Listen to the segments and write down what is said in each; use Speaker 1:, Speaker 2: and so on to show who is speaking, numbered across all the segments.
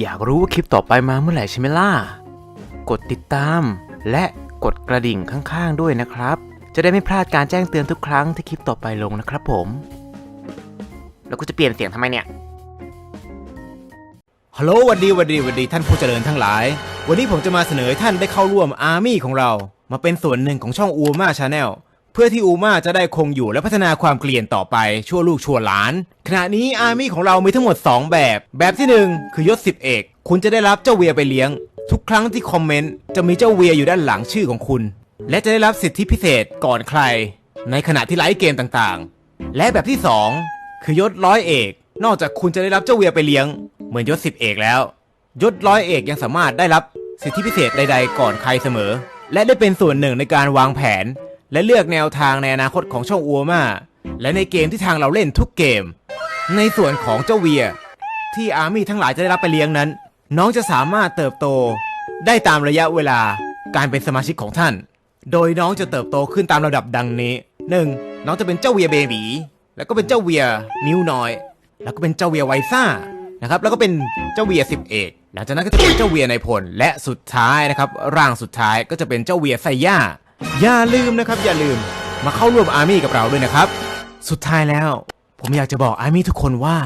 Speaker 1: อยากรู้ว่าคลิปต่อไปมาเมื่อไหร่ใช่ไหมล่ะ กดติดตาม และกดกระดิ่งข้างๆด้วยนะครับ จะได้ไม่พลาดการแจ้งเตือนทุกครั้งที่คลิปต่อไปลงนะครับผม แล้วกูจะเปลี่ยนเสียงทำไมเนี่ย
Speaker 2: ฮัลโหลหวัดดีหวัดดีหวัดดีท่านผู้เจริญทั้งหลาย วันนี้ผมจะมาเสนอให้ท่านได้เข้าร่วมอาร์มี่ของเรา มาเป็นส่วนหนึ่งของช่องอูมาชาแนล เพื่อที่อูมาจะได้คงอยู่และพัฒนาความเกลียนต่อไปชั่วลูกชั่วหลาน ขณะนี้อาร์มี่ของเรามีทั้งหมด 2 แบบ แบบที่ 1 คือยศสิบเอกคุณจะได้รับเจ้าเวียไปเลี้ยง ทุกครั้งที่คอมเมนต์จะมีเจ้าเวียอยู่ด้านหลังชื่อของคุณ และจะได้รับสิทธิพิเศษก่อนใคร ในขณะที่ไลฟ์เกมต่างๆ และแบบที่ 2 คือยศร้อยเอก นอกจากคุณจะได้รับเจ้าเวียไปเลี้ยง เหมือนยศสิบเอกแล้ว ยศร้อยเอกยังสามารถได้รับสิทธิพิเศษใด ๆ ก่อนใครเสมอ และได้เป็นส่วนหนึ่งในการวางแผน และเลือกแนวทางในอนาคตของช่องอัวมาและในเกมที่ทางเราเล่นทุกเกม ในส่วนของเจ้าเวีย ที่อาร์มี่ทั้งหลายจะได้รับไปเลี้ยงนั้น น้องจะสามารถเติบโต ได้ตามระยะเวลาการเป็นสมาชิกของท่าน โดยน้องจะเติบโตขึ้นตามระดับดังนี้ 1. น้องจะเป็นเจ้าเวียเบบีแล้วก็เป็นเจ้าเวียนิ้วน้อย แล้วก็เป็นเจ้าเวียไวซ่านะครับแล้วก็เป็นเจ้าเวียสิบเอกหลังจากนั้นก็จะเป็นเจ้าเวียในพลและสุดท้ายนะครับร่างสุดท้ายก็จะเป็นเจ้าเวียไซย่า อย่าลืมนะครับ อย่าลืมมาเข้าร่วมอาร์มี่กับเราด้วยนะครับ สุดท้ายแล้ว ผมอยากจะบอกอาร์มี่ทุกคนว่า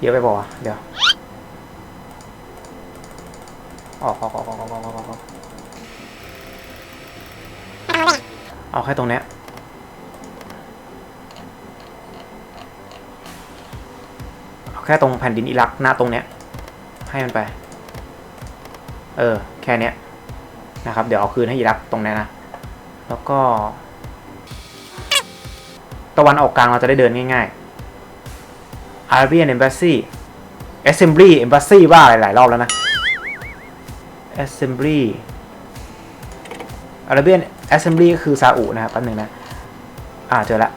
Speaker 1: เยอะไปบอกเดี๋ยว ออกออกออกออกออกออกเอาแค่ตรงเนี้ยเอาแค่ตรงแผ่นดินอิรักหน้าตรงเนี้ย ให้มันไป เออ แค่เนี้ยนะครับ เดี๋ยวเอาคืนให้อิรักตรงเนี้ยนะ แล้วก็ ตะวันออกกลางเราจะได้เดินง่ายๆ Arabian Embassy Assembly Embassy ว่าหลายๆรอบแล้วนะ Assembly Arabian Assembly ก็คือซาอุนะครับแป๊บหนึงนะ อ่าเจอละ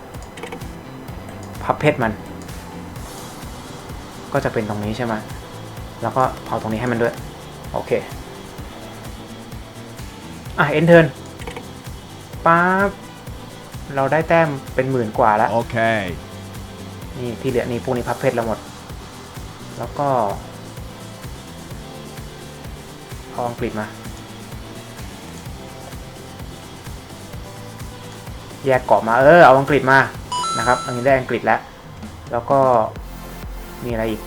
Speaker 1: พับเพชรมัน ก็จะเป็นตรงนี้ใช่ไหมแล้วก็เอาตรงนี้ให้มันด้วย โอเค อะ เอ็นเทิร์นป๊าบเราได้แต้มเป็นหมื่นกว่าแล้ว
Speaker 2: Okay.
Speaker 1: นี่ที่เหลือนี่พวกนี้พับเพชรเราหมด แล้วก็ เอาอังกฤษมา แยกเกาะมาเออเอาอังกฤษมานะครับ อันนี้ได้อังกฤษแล้ว แล้วก็มีอะไรอีก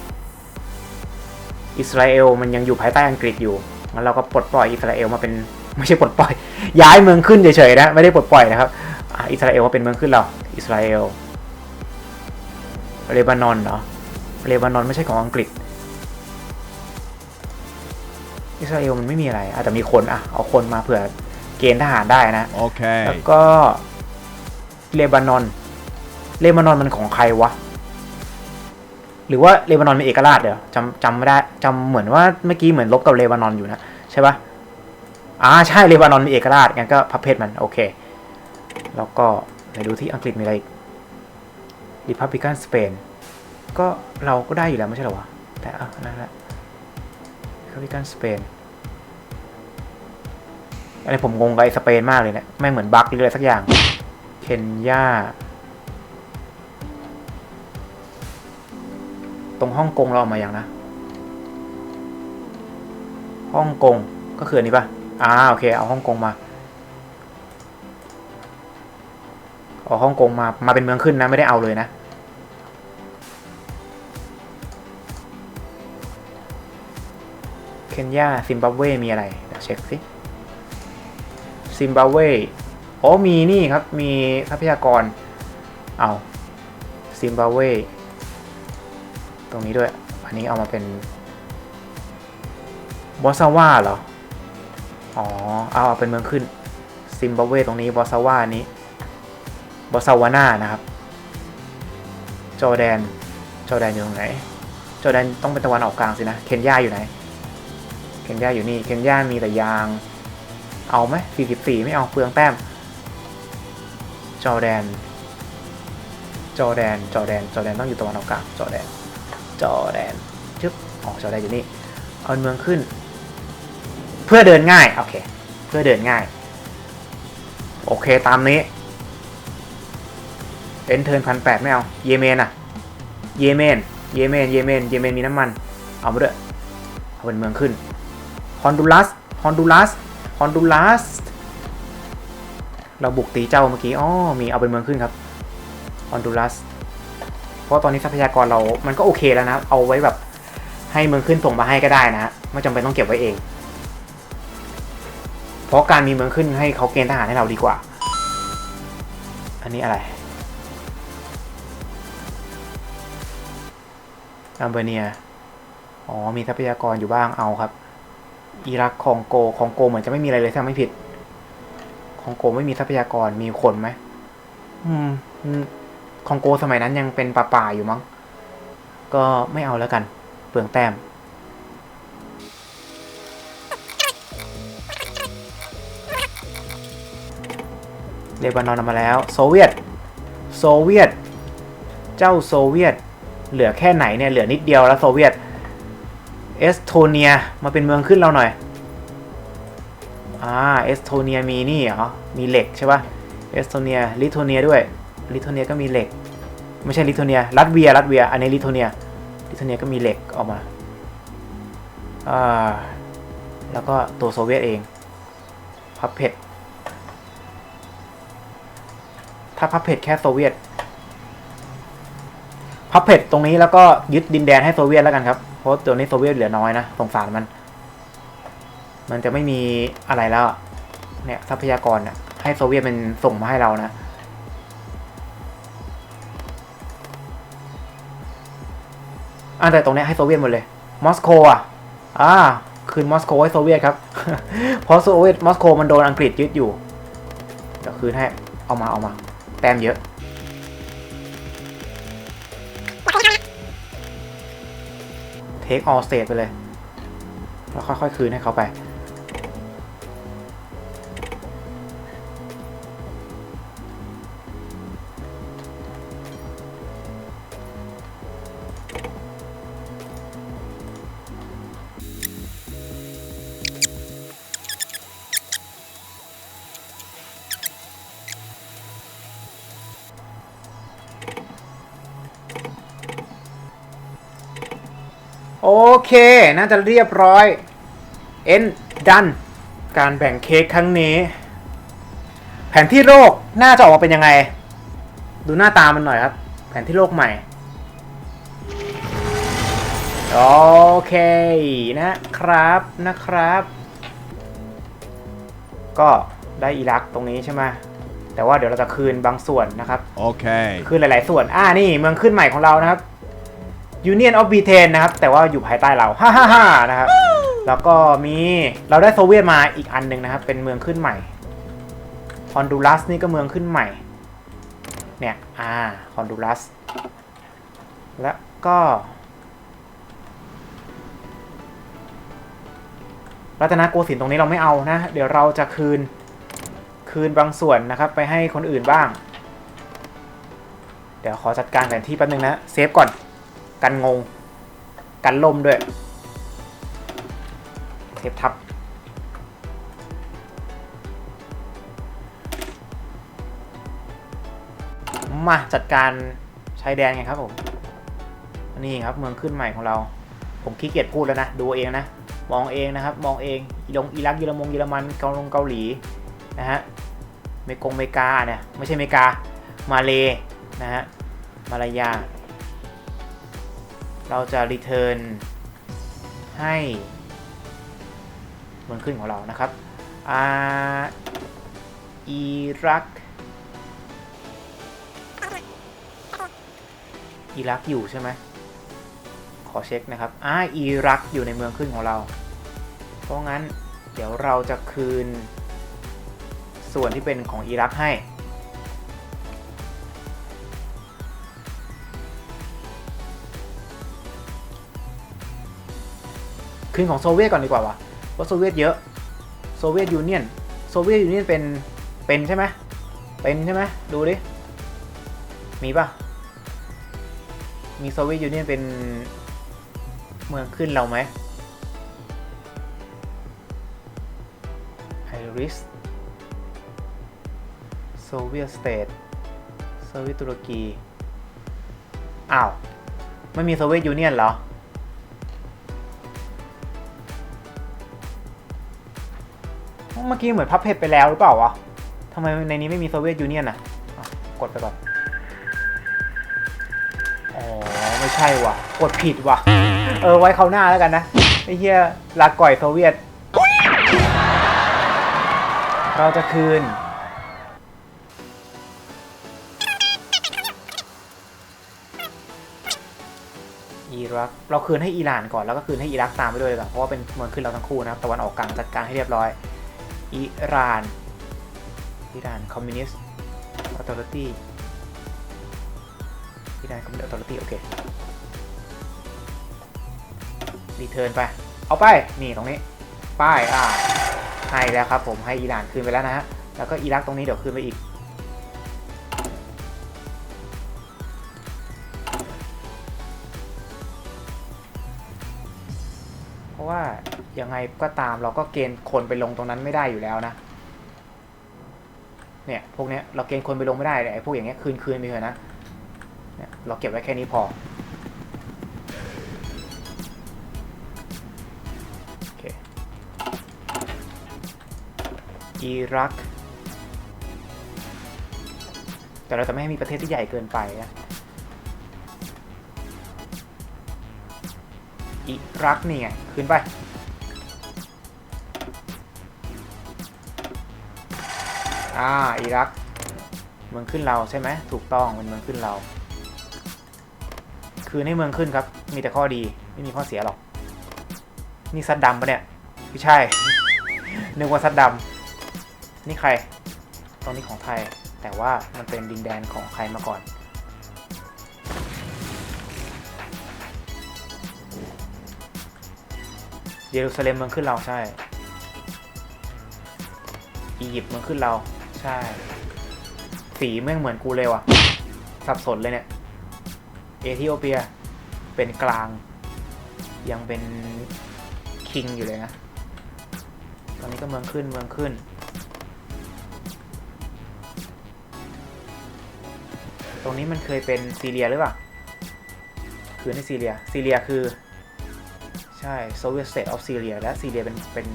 Speaker 1: อิสราเอลมันยังอยู่ภายใต้อังกฤษอยู่งั้นเราก็ปลดปล่อยอิสราเอลมาเป็นไม่ใช่ปลดปล่อย ย้ายเมืองขึ้นเฉยๆนะไม่ได้ปลดปล่อยนะครับอิสราเอลมาเป็นเมืองขึ้นเราอิสราเอลเลบานอนเหรอเลบานอนไม่ใช่ของอังกฤษ อิสราเอลมันไม่มีอะไร อาจจะมีคนอะเอาคนมาเผื่อเกณฑ์ทหารได้นะ
Speaker 2: Okay.
Speaker 1: แล้วก็เลบานอน เลบานอนมันของใครวะ หรือว่าเลบานอนมีเอกราชเดี๋ยวจำจำไม่ได้จำเหมือนว่าเมื่อกี้เหมือนลบกับเลบานอนอยู่นะใช่ปะอ่าใช่เลบานอนมีเอกราชงั้นก็พับเพชรมันโอเค แล้วก็ไหนดูที่อังกฤษมีอะไรอีก Republican Spain ก็เราก็ได้อยู่แล้วไม่ใช่เหรอวะ แต่อะนั่นแหละ Republican Spain อะไรผมงงกับไอ้สเปนมากเลยเนี่ยไม่เหมือนบั๊กหรืออะไรสักอย่าง เคนยาตรงฮ่องกงเราเอามาอย่างนะฮ่องกงก็คืออันนี้ป่ะอ่าโอเค เอาฮ่องกงมาเอาฮ่องกงมามาเป็นเมืองขึ้นนะไม่ได้เอาเลยนะเคนยาซิมบับเวมีอะไรเดี๋ยวเช็คสิ ซิมบับเวอ๋อมีนี่ครับ มีทรัพยากร เอาซิมบับเวตรงนี้ด้วย อันนี้เอามาเป็นบอสซาวาเหรอ อ๋อ เอาเอาเป็นเมืองขึ้น ซิมบับเวตรงนี้บอสซาวานี้บอสซาวาน่านะครับ จอแดน จอแดนอยู่ตรงไหน จอแดนต้องเป็นตะวันออกกลางสินะ เคนยาอยู่ไหน เคนยาอยู่นี่ เคนยามีแต่ยาง เอาไหม44 ไม่เอาเปลืองแต้ม จอแดน จอแดน จอแดน จอแดนต้องอยู่ตะวันออกกลางจอแดน จอแดนชึบอ๋อจอแดนอยู่นี่ เอาเมืองขึ้น เพื่อเดินง่าย โอเค เพื่อเดินง่าย โอเคตามนี้ เอ็นเทิร์นพันแปดไม่เอา เยเมนอะเยเมน เยเมน เยเมน เยเมนมีน้ำมัน เอามาด้วย เอาเป็นเมืองขึ้น ฮอนดูรัส ฮอนดูรัส ฮอนดูรัสเราบุกตีเจ้าเมื่อกี้อ๋อมีเอาเป็นเมืองขึ้นครับฮอนดูรัสเพราะตอนนี้ทรัพยากรเรามันก็โอเคแล้วนะ เอาไว้แบบให้เมืองขึ้นส่งมาให้ก็ได้นะฮะไม่จำเป็นต้องเก็บไว้เอง เพราะการมีเมืองขึ้นให้เขาเกณฑ์ทหารให้เราดีกว่า อันนี้อะไรอัลเบเนีย อ๋อ มีทรัพยากรอยู่บ้าง เอาครับ อิรักคองโกคองโกเหมือนจะไม่มีอะไรเลยถ้าไม่ผิดคองโกไม่มีทรัพยากรมีคนไหมอืมคองโกสมัยนั้นยังเป็นป่าป่าอยู่มั้ง ก็ไม่เอาแล้วกัน เปลืองแต้ม เลบานอนมาแล้ว โซเวียต โซเวียต เจ้าโซเวียต เหลือแค่ไหนเนี่ย เหลือนิดเดียวแล้วโซเวียต เอสโตเนียมาเป็นเมืองขึ้นเราหน่อย อ่า เอสโตเนียมีนี่เหรอ มีเหล็กใช่ปะเอสโตเนีย ลิทัวเนียด้วย ลิทัวเนียก็มีเหล็ก ไม่ใช่ลิทัวเนียรัสเวียรัสเวีย อันนี้ลิทัวเนีย ลิทัวเนียก็มีเหล็กออกมา อ่า แล้วก็ตัวโซเวียตเอง พับเพชรถ้าพับเพชรแค่โซเวียต พับเพชรตรงนี้แล้วก็ยึดดินแดนให้โซเวียตแล้วกันครับ ราะตัวนี้โซเวียตเหลือน้อยนะสงสารมัน มันจะไม่มีอะไรแล้วเนี่ยทรัพยากรน่ะให้โซเวียตมันส่งมาให้เรานะอ่าแต่ตรงนี้ให้โซเวียตหมดเลย มอสโกอะอ่าคืนมอสโกให้โซเวียตครับ เพราะโซเวียตมอสโกมันโดนอังกฤษยึดอยู่เดี๋ยวคืนให้เอามาเอามา แต้มเยอะ เทคออ l สเตทไปเลย แล้วค่อยๆคืนให้เขาไป เค น่าจะเรียบร้อยเอ็นดันการแบ่งเค้กครั้งนี้ แผนที่โลกน่าจะออกมาเป็นยังไง ดูหน้าตามันหน่อยครับ แผนที่โลกใหม่ โอเคนะครับนะครับ ก็ได้อิรักตรงนี้ใช่ไหมแต่ว่าเดี๋ยวเราจะคืนบางส่วนนะครับ
Speaker 2: Okay.
Speaker 1: คือหลาย ๆ ส่วน อ่านี่เมืองขึ้นใหม่ของเรานะครับ Union of Britain นะครับ แต่ว่าอยู่ภายใต้เราฮ่าฮ่าฮ่านะครับ แล้วก็มีเราได้โซเวียตมาอีกอันหนึ่งนะครับ เป็นเมืองขึ้นใหม่ฮอนดูรัสนี่ก็เมืองขึ้นใหม่ เนี่ย อ่าฮอนดูรัส แล้วก็ รัตนโกสินทร์ตรงนี้เราไม่เอานะ เดี๋ยวเราจะคืน คืนบางส่วนนะครับ ไปให้คนอื่นบ้าง เดี๋ยวขอจัดการแผนที่แป๊บนึงนะ เซฟก่อน กันงง กันล่มด้วยเซฟทับ มาจัดการชายแดนไงครับผม นี่ครับเมืองขึ้นใหม่ของเรา ผมขี้เกียจพูดแล้วนะ ดูเองนะ มองเองนะครับ มองเองอีลงอิรักเยอรมงเยอรมันเกาลงเกาหลีนะฮะ เมกงเมกาเนี่ย ไม่ใช่เมกา มาเลนะฮะ มาลายา เราจะรีเทิร์นให้เมืองขึ้นของเรานะครับอิรัก อิรักอยู่ใช่ไหม ขอเช็คนะครับอ่าอิรักอยู่ในเมืองขึ้นของเรา เพราะงั้นเดี๋ยวเราจะคืนส่วนที่เป็นของอิรักให้ คืนของโซเวียตก่อนดีกว่าวะเพราะโซเวียตเยอะ โซเวียตยูเนียน โซเวียตยูเนียนเป็น เป็นใช่ไหมเป็นใช่ไหมดูดิ มีปะมีโซเวียตยูเนียนเป็นเมืองขึ้นเราไหมไอริสโซเวียตสเตทโซเวียตตุรกี อ้าว ไม่มีโซเวียตยูเนียนเหรอ เมื่อกี้เหมือนพับเพจไปแล้วหรือเปล่าวะทำไมในนี้ไม่มีโซเวียตยูเนียนอะ กดไปก่อน อ๋อ ไม่ใช่ว่ะ กดผิดว่ะ เออ ไว้เขาหน้าแล้วกันนะ ไอ้เหี้ยลาก่อยโซเวียต เราจะคืน อิรัก เราคืนให้อิหร่านก่อน แล้วก็คืนให้อิรักตามไปด้วยเลยก่อนเพราะว่าเป็นเมืองขึ้นเราทั้งคู่นะครับ ตะวันออกกลางจัดการให้เรียบร้อย อิหร่านอิหร่านคอมมิวนิสต์ออโตเรตี้อิหร่านคอมมิวนิสต์ออโตเรตี้โอเครีเทิร์นไป เอาไป นี่ตรงนี้ ป้าย อ่าให้แล้วครับผมให้อิหร่านคืนไปแล้วนะฮะ แล้วก็อิรักตรงนี้เดี๋ยวคืนไปอีก ราะว่ายังไงก็ตามเราก็เกณฑ์คนไปลงตรงนั้นไม่ได้อยู่แล้วนะ เนี่ยพวกเนี้ยเราเกณฑ์คนไปลงไม่ได้เนี่ยไอ้พวกอย่างเงี้ยคืนคืนไปเถอะนะเนี่ยเราเก็บไว้แค่นี้พอโอเคอิรัก แต่เราจะไม่ให้มีประเทศที่ใหญ่เกินไปนะ รักนี่ไงขึ้นไป อ่าอิรักเมืองขึ้นเราใช่ไหมถูกต้องเป็นเมืองขึ้นเรา คืนให้เมืองขึ้นครับ มีแต่ข้อดีไม่มีข้อเสียหรอก นี่ซัดดำปะเนี่ยไม่ใช่ นึกว่าซัดดำนี่ใครตรงนี้ของไทย แต่ว่ามันเป็นดินแดนของใครมาก่อน เยรูซาเล็มเมืองขึ้นเราใช่ อียิปต์เมืองขึ้นเรา ใช่ สีแม่งเหมือนกูเลยว่ะ สับสนเลยเนี่ย เอธิโอเปีย เป็นกลาง ยังเป็นคิงอยู่เลยนะ ตอนนี้ก็เมืองขึ้นเมืองขึ้น ตรงนี้มันเคยเป็นซีเรียหรือเปล่า คือในซีเรีย ซีเรียคือ ใช่ Soviet State of Syria และซีเรียเป็นเป็น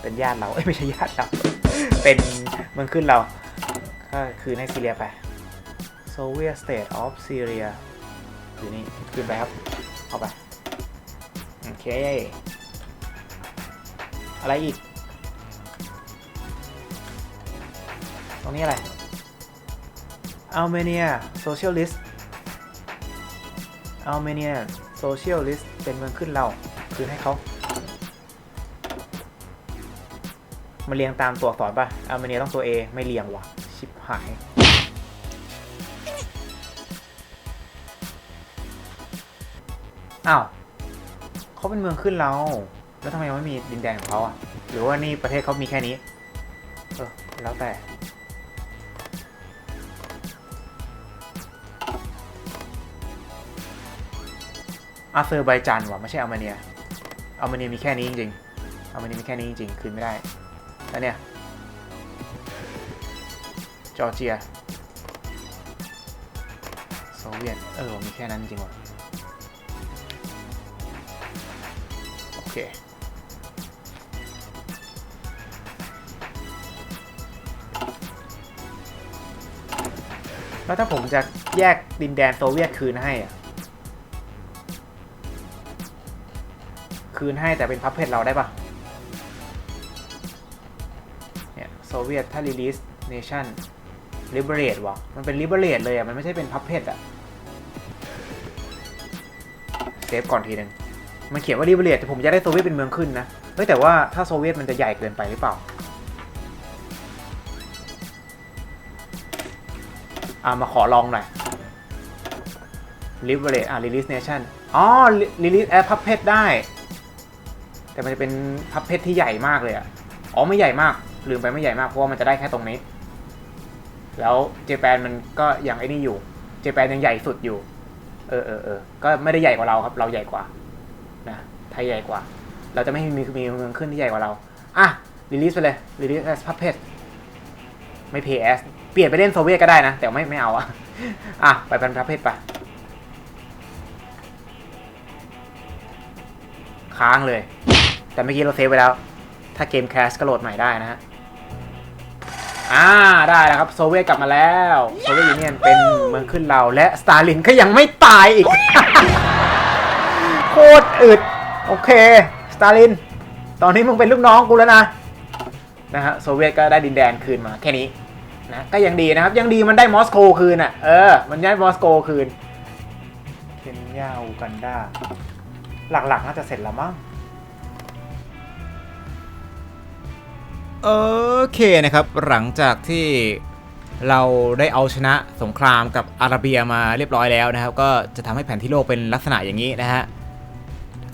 Speaker 1: เป็นญาติเราเอ้ยไม่ใช่ญาติเรา เป็นเมืองขึ้นเรา ก็คือในซีเรียไป Soviet State of Syria อยู่นี่ขึ้นไปครับเอาไปโอเค อะไรอีก ตรงนี้อะไร Armenia Socialist Armenia Socialist เป็นเมืองขึ้นเรา คืนให้เขามันเรียงตามตัวอักษรป่ะ Armenia ต้องตัว A ไม่เรียงว่ะ ชิบหาย อ้าวเขาเป็นเมืองขึ้นเรา แล้วทำไมไม่มีดินแดนของเขาอะ หรือว่านี่ประเทศเขามีแค่นี้ เออ แล้วแต่ อาเซอร์ไบจานว่ะ ไม่ใช่อาร์เมเนีย อาร์เมเนียมีแค่นี้จริงๆอาร์เมเนียมีแค่นี้จริงๆคืนไม่ได้ แล้วเนี่ย จอร์เจีย โซเวียต เออ มีแค่นั้นจริงว่ะ โอเค แล้วถ้าผมจะแยกดินแดนโซเวียตคืนให้อะ คืนให้แต่เป็นพับเพจเราได้ปะเนี่ยโซเวียตถ้า release nation liberate วะมันเป็น liberate เลยอะ มันไม่ใช่เป็นพับเพจอะเซฟก่อนทีหนึ่งมันเขียนว่า liberate แต่ผมจะได้โซเวียตเป็นเมืองขึ้นนะ เฮ้ยแต่ว่าถ้าโซเวียตมันจะใหญ่เกินไปหรือเปล่าอ่ามาขอลองหน่อย liberate อ่า release nation อ๋อ release as puppet ได้ แต่มันจะเป็นพับเพชรที่ใหญ่มากเลยอะอ๋อไม่ใหญ่มากลืมไปไม่ใหญ่มากเพราะว่ามันจะได้แค่ตรงนี้ แล้วเจแปนมันก็ยังไอ้นี่อยู่ เจแปนยังใหญ่สุดอยู่
Speaker 3: เออเออเออก็ไม่ได้ใหญ่กว่าเราครับ เราใหญ่กว่านะไทยใหญ่กว่า เราจะไม่มีมีเมืองขึ้นที่ใหญ่กว่าเราอะรีลิสไปเลยรีลิส as puppet ไม่ PS เปลี่ยนไปเล่นโซเวียตก็ได้นะ แต่ไม่ไม่เอาอะอะไปเป็น puppet ไปค้างเลย แต่เมื่อกี้เราเซฟไว้แล้ว ถ้าเกมแคสก็โหลดใหม่ได้นะฮะ อ่าได้แล้วครับโซเวียตกลับมาแล้วโซเวียตยูเนียนเป็นเมืองขึ้นเราและสตาลินก็ยังไม่ตายอีก โคตรอึด โอเคสตาลิน ตอนนี้มึงเป็นลูกน้องกูแล้วนะนะฮะโซเวียตก็ได้ดินแดนคืนมาแค่นี้นะก็ยังดีนะครับ ยังดีมันได้มอสโกคืนอะเออ มันได้มอสโกคืนเคนยาอูกันดาหลักๆน่าจะเสร็จแล้วมั้ง
Speaker 1: โอเคนะครับ หลังจากที่เราได้เอาชนะสงครามกับอาราเบียมาเรียบร้อยแล้วนะครับ ก็จะทำให้แผนที่โลกเป็นลักษณะอย่างนี้นะฮะ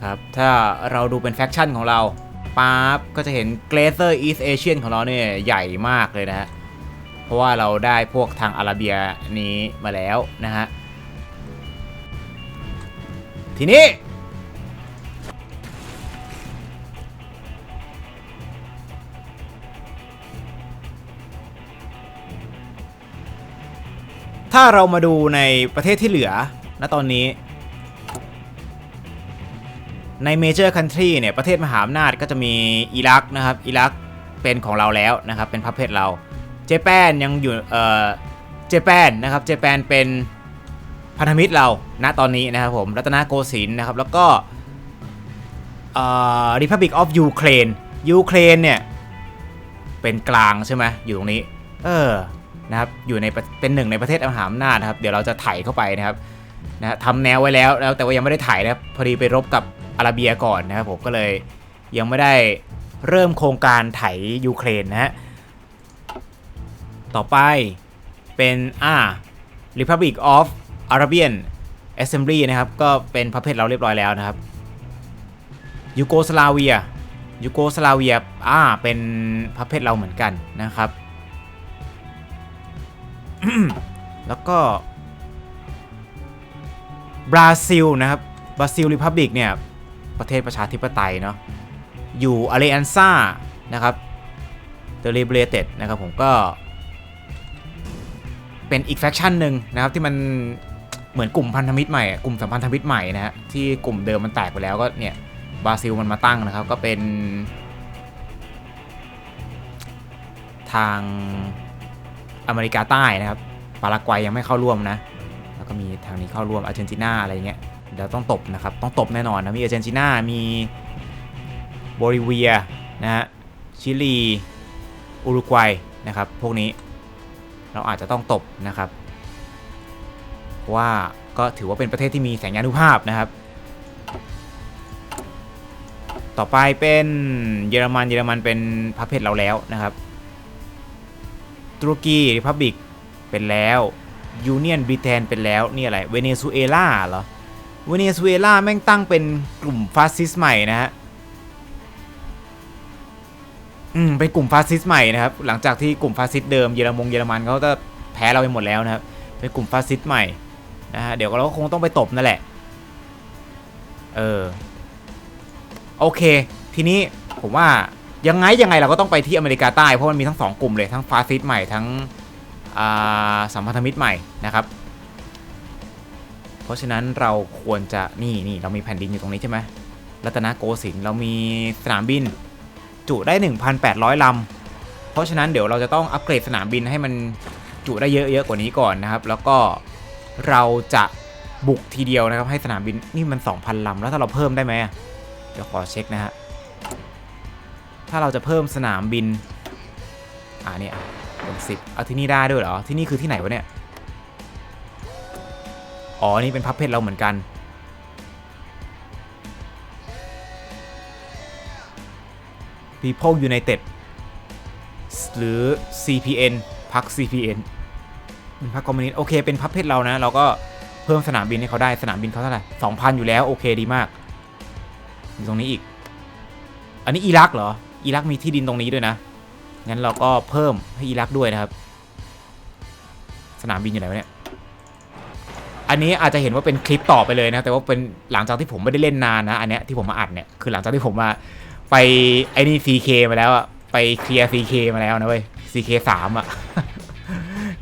Speaker 1: ครับถ้าเราดูเป็นแฟคชั่นของเราปั๊บก็จะเห็น Greater East Asian ของเราเนี่ยใหญ่มากเลยนะฮะเพราะว่าเราได้พวกทางอาราเบียนี้มาแล้วนะฮะทีนี้ ถ้าเรามาดูในประเทศที่เหลือ ณ ตอนนี้ ในเมเจอร์คันทรีเนี่ย ประเทศมหาอำนาจก็จะมีอิรักนะครับ อิรักเป็นของเราแล้วนะครับ เป็นพับเพจเรา เจแปนยังอยู่ เอ่อ เจแปนนะครับ เจแปนเป็นพันธมิตรเรา ณ ตอนนี้นะครับผม รัตนโกสินทร์นะครับ แล้วก็ เอ่อ Republic of Ukraine ยูเครนเนี่ย เป็นกลางใช่ไหมอยู่ตรงนี้ เออ นะครับอยู่ในเป็นหนึ่งในประเทศมหาอำนาจนะครับเดี๋ยวเราจะไถเข้าไปนะครับนะทำแนวไว้แล้วแล้วแต่ว่ายังไม่ได้ไถนะครับพอดีไปรบกับอาราเบียก่อนนะครับผมก็เลยยังไม่ได้เริ่มโครงการไถยูเครนนะฮะต่อไปเป็นอ่า Republic of Arabian Assembly นะครับก็เป็นประเภทเราเรียบร้อยแล้วนะครับยูโกสลาเวียยูโกสลาเวียอ่าเป็นประเภทเราเหมือนกันนะครับ แล้วก็บราซิลนะครับบราซิลริพับบิกเนี่ยประเทศประชาธิปไตยเนาะอยู่อ l เลอันซ่านะครับ The Liberated นะครับผมก็เป็นอีกแฟคชั่นหนึ่งนะครับที่มันเหมือนกลุ่มพันธมิตรใหม่กลุ่มสัมพันธมิตรใหม่นะฮะที่กลุ่มเดิมมันแตกไปแล้วก็เนี่ยบราซิลมันมาตั้งนะครับก็เป็น ทาง อเมริกาใต้นะครับปารากวัยยังไม่เข้าร่วมนะ แล้วก็มีทางนี้เข้าร่วมอาร์เจนตินาอะไรเงี้ยเดี๋ยวต้องตบนะครับ ต้องตบแน่นอนนะ มีอาร์เจนตินา มีโบลิเวียนะฮะ ชิลี อุรุกวัยนะครับ พวกนี้เราอาจจะต้องตบนะครับ เพราะว่าก็ถือว่าเป็นประเทศที่มีแสงยานุภาพนะครับ ต่อไปเป็นเยอรมัน เยอรมันเป็นพรรคเพศเราแล้วนะครับ ตุรกีริพับบิกเป็นแล้วยูเนียนบริเตนเป็นแล้วนี่อะไรเวเนซุเอลาเหรอเวเนซุเอลาแม่งตั้งเป็นกลุ่มฟาสซิสต์ใหม่นะฮะอืมเป็นกลุ่มฟาสซิสต์ใหม่นะครับ หลังจากที่กลุ่มฟาสซิสต์เดิมเยอรมงเยอรมันเขาจะแพ้เราไปหมดแล้วนะครับ เป็นกลุ่มฟาสซิสต์ใหม่นะฮะเดี๋ยวเราก็คงต้องไปตบนั่นแหละ เออ โอเค ทีนี้ผมว่า ยังไงยังไงเราก็ต้องไปที่อเมริกาใต้เพราะมันมีทั้งสองกลุ่มเลยทั้งฟาสซิสต์ใหม่ทั้งอ่าสัมพันธมิตรใหม่นะครับ เพราะฉะนั้นเราควรจะนี่นี่เรามีแผ่นดินอยู่ตรงนี้ใช่ไหมรัตนโกสินทร์เรามีสนามบิน จุได้ 1,800 ลำ เพราะฉะนั้นเดี๋ยวเราจะต้องอัปเกรดสนามบินให้มันจุได้เยอะๆกว่านี้ก่อนนะครับ แล้วก็เราจะบุกทีเดียวนะครับให้สนามบินนี่มัน 2,000 ลำ แล้วถ้าเราเพิ่มได้ไหมเดี๋ยวขอเช็คนะฮะ ถ้าเราจะเพิ่มสนามบิน อ่าเนี่ยเป็นสิบเอาที่นี่ได้ด้วยเหรอ ที่นี่คือที่ไหนวะเนี่ย อ๋อ นี่เป็นพับเพจเราเหมือนกัน People United หรือ CPN พัก CPN เป็นพักคอมมิวนิสต์โอเค เป็นพับเพจเรานะ เราก็เพิ่มสนามบินให้เขาได้ สนามบินเขาเท่าไหร่2,000อยู่แล้ว โอเคดีมากอยู่ตรงนี้อีก อันนี้อิรักเหรอ อิรักมีที่ดินตรงนี้ด้วยนะ งั้นเราก็เพิ่มให้อิรักด้วยนะครับ สนามบินอยู่ไหนวะเนี่ย อันนี้อาจจะเห็นว่าเป็นคลิปต่อไปเลยนะ แต่ว่าเป็นหลังจากที่ผมไม่ได้เล่นนานนะ อันเนี้ยที่ผมมาอัดเนี่ย คือหลังจากที่ผมมาไปไอ้นี่ CK มาแล้วอะไปเคลียร์ CK มาแล้วนะเว้ย CK สามอะ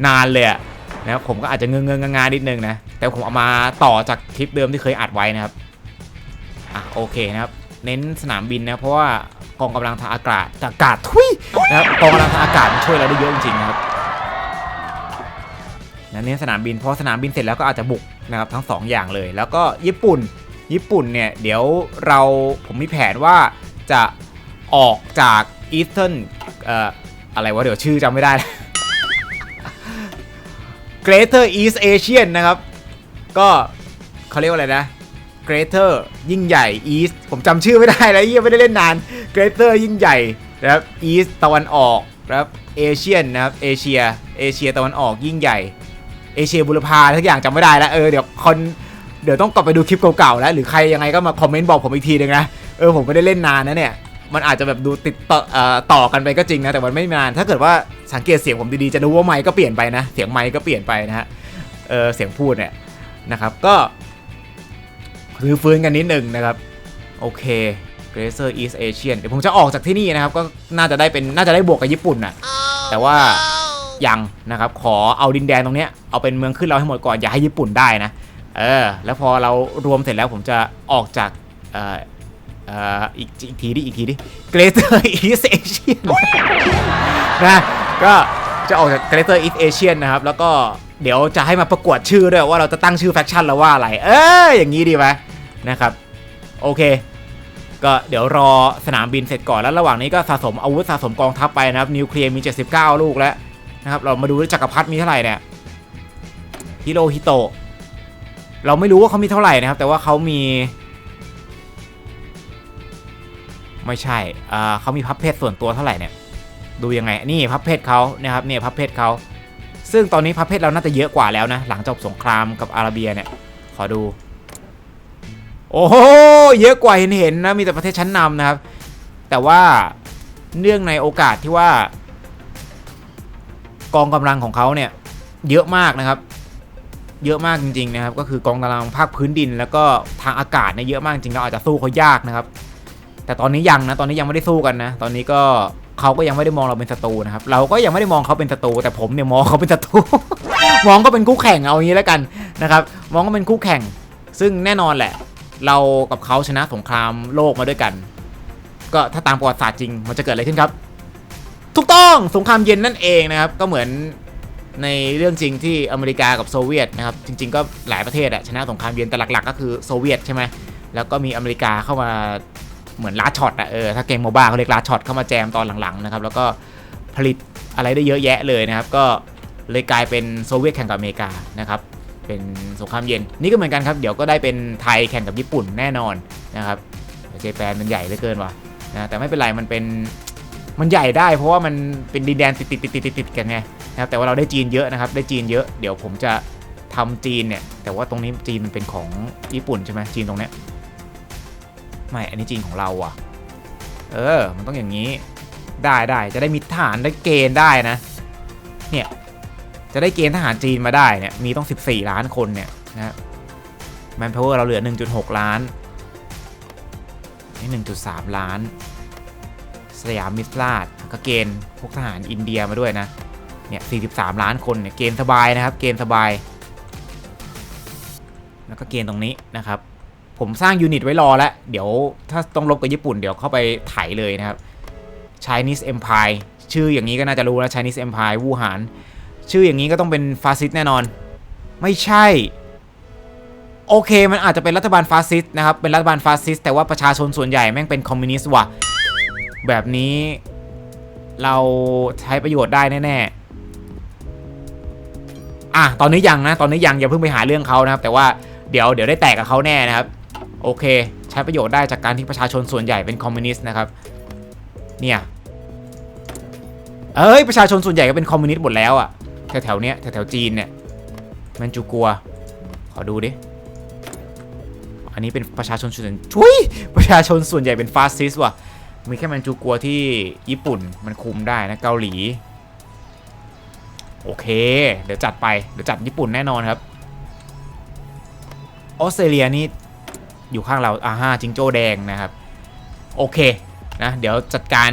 Speaker 1: นานเลยอะนะครับผมก็อาจจะเงงเงงงานนิดนึงนะ แต่ผมเอามาต่อจากคลิปเดิมที่เคยอัดไว้นะครับ อะโอเคนะครับ เน้นสนามบินนะ เพราะว่า กองกำลังทางอากาศอากาศทุยนะครับกองกำลังทางอากาศช่วยเราได้เยอะจริงๆนะครับนะเน้นสนามบินพอสนามบินเสร็จแล้วก็อาจจะบุกนะครับทั้งสองอย่างเลย แล้วก็ญี่ปุ่นญี่ปุ่นเนี่ยเดี๋ยวเราผมมีแผนว่าจะออกจากอีสเทิร์นเอ่ออะไรวะเดี๋ยวชื่อจำไม่ได้ Greater East Asian นะครับ ก็เขาเรียกว่าอะไรนะ Greater ยิ่งใหญ่ East ผมจำชื่อไม่ได้แล้วยังไม่ได้เล่นนาน Greater ยิ่งใหญ่นะครับ East ตะวันออกนะครับ Asian นะครับเอเชียเอเชียตะวันออกยิ่งใหญ่เอเชียบุรพาทุกอย่างจำไม่ได้แล้วเออเดี๋ยวคนเดี๋ยวต้องกลับไปดูคลิปเก่าๆแล้วหรือใครยังไงก็มาคอมเมนต์บอกผมอีกทีนึงนะเออผมไม่ได้เล่นนานนะเนี่ยมันอาจจะแบบดูติดต่อเอ่อต่อกันไปก็จริงนะแต่มันไม่นาน ถ้าเกิดว่าสังเกตเสียงผมดีๆจะดูว่าไมค์ก็เปลี่ยนไปนะเสียงไมค์ก็เปลี่ยนไปนะฮะเออเสียงพูดเนี่ยนะครับก็รื้อฟื้นกันนิดนึงนะครับ โอเค Grazer East Asian เดี๋ยวผมจะออกจากที่นี่นะครับ ก็น่าจะได้เป็นน่าจะได้บวกกับญี่ปุ่นนะแต่ว่ายังนะครับ ขอเอาดินแดนตรงเนี้ยเอาเป็นเมืองขึ้นเราให้หมดก่อนอย่าให้ญี่ปุ่นได้นะเออแล้วพอเรารวมเสร็จแล้วผมจะออกจากเอ่อเอ่ออีกอีกทีดิอีกทีดิ Greater East Asian นะก็จะออกจาก Greater East Asian นะครับ แล้วก็เดี๋ยวจะให้มาประกวดชื่อด้วยว่าเราจะตั้งชื่อแฟคชั่นเราว่าอะไร เอออย่างนี้ดีไหมนะครับ โอเค ก็เดี๋ยวรอสนามบินเสร็จก่อนแล้วระหว่างนี้ก็สะสมอาวุธสะสมกองทัพไปนะครับนิวเคลียร์มี 79 ลูกแล้วนะครับเรามาดูจักรพรรดิมีเท่าไหร่เนี่ยฮิโรฮิโตะเราไม่รู้ว่าเขามีเท่าไหร่นะครับ แต่ว่าเขามี ไม่ใช่อ่าเขามีพับเพชรส่วนตัวเท่าไหร่เนี่ยดูยังไงนี่พับเพชรเขานะครับเนี่ยพับเพชรเขาซึ่งตอนนี้พับเพชรเราน่าจะเยอะกว่าแล้วนะหลังจบสงครามกับอาราเบียเนี่ยขอดู โอ้โหเยอะกว่าเห็นเห็นนะมีแต่ประเทศชั้นนำนะครับ แต่ว่าเนื่องในโอกาสที่ว่า กองกำลังของเขาเนี่ยเยอะมากนะครับ เยอะมากจริงๆนะครับ ก็คือกองกำลังภาคพื้นดิน แล้วก็ทางอากาศเนี่ยเยอะมากจริงเราอาจจะสู้เขายากนะครับ แต่ตอนนี้ยังนะตอนนี้ยังไม่ได้สู้กันนะ ตอนนี้ก็เขาก็ยังไม่ได้มองเราเป็นศัตรูนะครับ เราก็ยังไม่ได้มองเขาเป็นศัตรูแต่ผมเนี่ยมองเขาเป็นศัตรูมองก็เป็นคู่แข่งเอาอย่างนี้แล้วกันนะครับ มองก็เป็นคู่แข่ง ซึ่งแน่นอนแหละ เรากับเขาชนะสงครามโลกมาด้วยกัน ก็ถ้าตามประวัติศาสตร์จริงมันจะเกิดอะไรขึ้นครับ ถูกต้องสงครามเย็นนั่นเองนะครับ ก็เหมือนในเรื่องจริงที่อเมริกากับโซเวียตนะครับ จริง ๆ ก็หลายประเทศอะชนะสงครามเย็นแต่หลัก ๆ ก็คือโซเวียตใช่ไหมแล้วก็มีอเมริกาเข้ามาเหมือนลาช็อตอะเออถ้าเกมโมบ้าเขาเรียกลาช็อตเข้ามาแจมตอนหลังๆนะครับแล้วก็ผลิตอะไรได้เยอะแยะเลยนะครับ ก็เลยกลายเป็นโซเวียตแข่งกับอเมริกานะครับ เป็นสงครามเย็น นี่ก็เหมือนกันครับ เดี๋ยวก็ได้เป็นไทยแข่งกับญี่ปุ่นแน่นอนนะครับเจแปนมันใหญ่เหลือเกินว่ะนะแต่ไม่เป็นไรมันเป็นมันใหญ่ได้ เพราะว่ามันเป็นดินแดนติดติดติดติดติดกันไงนะครับแต่ว่าเราได้จีนเยอะนะครับ ได้จีนเยอะเดี๋ยวผมจะทำจีนเนี่ย แต่ว่าตรงนี้จีนมันเป็นของญี่ปุ่นใช่ไหมจีนตรงเนี้ยไม่อันนี้จีนของเราอะ เออ มันต้องอย่างนี้ได้ได้จะได้มีทหารได้เกณฑ์ได้นะ เนี่ย จะได้เกณฑ์ทหารจีนมาได้เนี่ยมีต้อง 14 ล้านคนเนี่ยนะแมนพาวเวอร์เราเหลือ 1.6 ล้านนี่1.3 ล้าน สยามมิตรราชก็เกณฑ์พวกทหารอินเดียมาด้วยนะเนี่ย 43 ล้านคนเนี่ยเกณฑ์สบายนะครับ เกณฑ์สบาย แล้วก็เกณฑ์ตรงนี้นะครับ ผมสร้างยูนิตไว้รอแล้ว เดี๋ยวถ้าต้องลบกับญี่ปุ่นเดี๋ยวเข้าไปไถเลยนะครับ Chinese Empire ชื่ออย่างนี้ก็น่าจะรู้นะ Chinese Empire วู่หาน ชื่ออย่างนี้ก็ต้องเป็นฟาสซิสต์แน่นอน ไม่ใช่ โอเค มันอาจจะเป็นรัฐบาลฟาสซิสต์นะครับ เป็นรัฐบาลฟาสซิสต์แต่ว่าประชาชนส่วนใหญ่แม่งเป็นคอมมิวนิสต์ว่ะ แบบนี้เราใช้ประโยชน์ได้แน่ๆ อะ ตอนนี้ยังนะ ตอนนี้ยังอย่าเพิ่งไปหาเรื่องเขานะครับ แต่ว่าเดี๋ยวเดี๋ยวได้แตกกับเขาแน่นะครับ โอเค ใช้ประโยชน์ได้จากการที่ประชาชนส่วนใหญ่เป็นคอมมิวนิสต์นะครับ เนี่ย เอ้ย ประชาชนส่วนใหญ่ก็เป็นคอมมิวนิสต์หมดแล้วอะ แถวๆเนี้ยแถวๆจีนเนี่ยแมนจูกัว ขอดูดิ อันนี้เป็นประชาชนส่วนใหญ่ชุยประชาชนส่วนใหญ่เป็นฟาสซิสต์ว่ะ มีแค่แมนจูกัวที่ญี่ปุ่นมันคุมได้นะเกาหลี โอเค เดี๋ยวจัดไป เดี๋ยวจัดญี่ปุ่นแน่นอนครับ ออสเตรเลียนี่อยู่ข้างเราอาห้าจิงโจ้แดงนะครับ โอเค นะเดี๋ยวจัดการ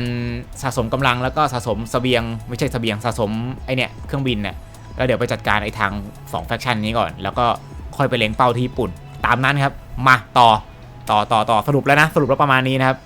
Speaker 1: สะสมกำลังแล้วก็สะสมสเสบียงไม่ใช่สเสบียงสะสมไอเนี่ยเครื่องบินเนี่ยแล้วเดี๋ยวไปจัดการไอทาง2แฟคชันนี้ก่อน แล้วก็ค่อยไปเล็งเป้าที่ญี่ปุ่น ตามนั้นครับมาต่อต่อต่อต่อสรุปแล้วนะสรุปแล้วประมาณนี้นะครับ